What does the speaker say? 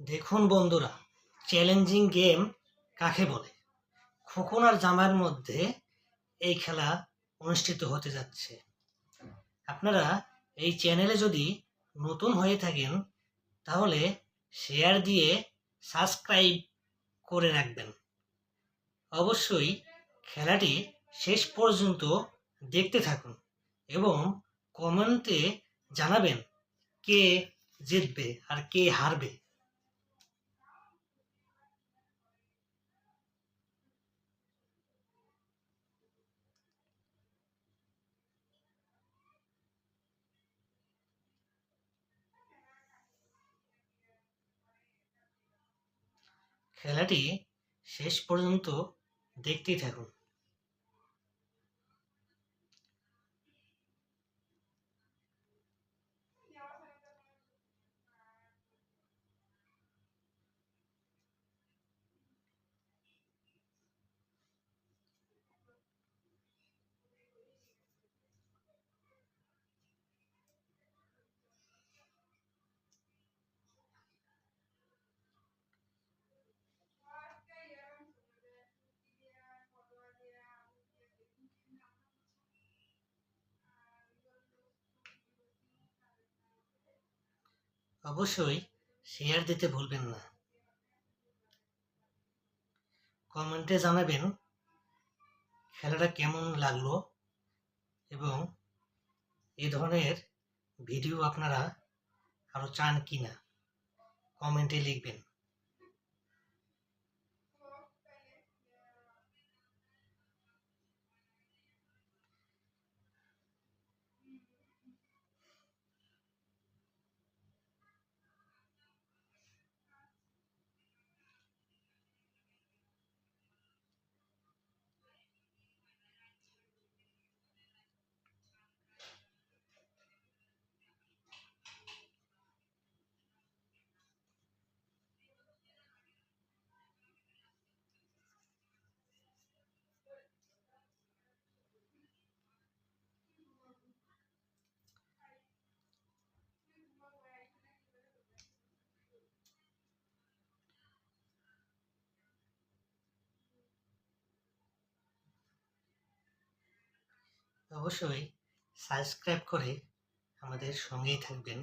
দেখুন বন্ধুরা challenging game কাকে বলে? খোকন আর জামাইয়ের মধ্যে এই খেলা অনুষ্ঠিত হতে যাচ্ছে। আপনারা এই চ্যানেলে যদি নতুন হয়ে থাকেন, তাহলে শেয়ার দিয়ে সাবস্ক্রাইব করে রাখবেন। অবশ্যই খেলাটি শেষ পর্যন্ত দেখতে থাকুন এবং কমেন্টে জানাবেন কে জিতবে আর কে হারবে। খেলাটি শেষ পর্যন্ত দেখতেই থাকুন। অবশ্যই শেয়ার দিতে ভুলবেন না। কমেন্টে জানাবেন খেলাটা কেমন লাগল এবং এ ধরনের ভিডিও আপনারা আরও চান কি না কমেন্টে লিখবেন। অবশ্যই সাবস্ক্রাইব করে আমাদের সঙ্গেই থাকবেন।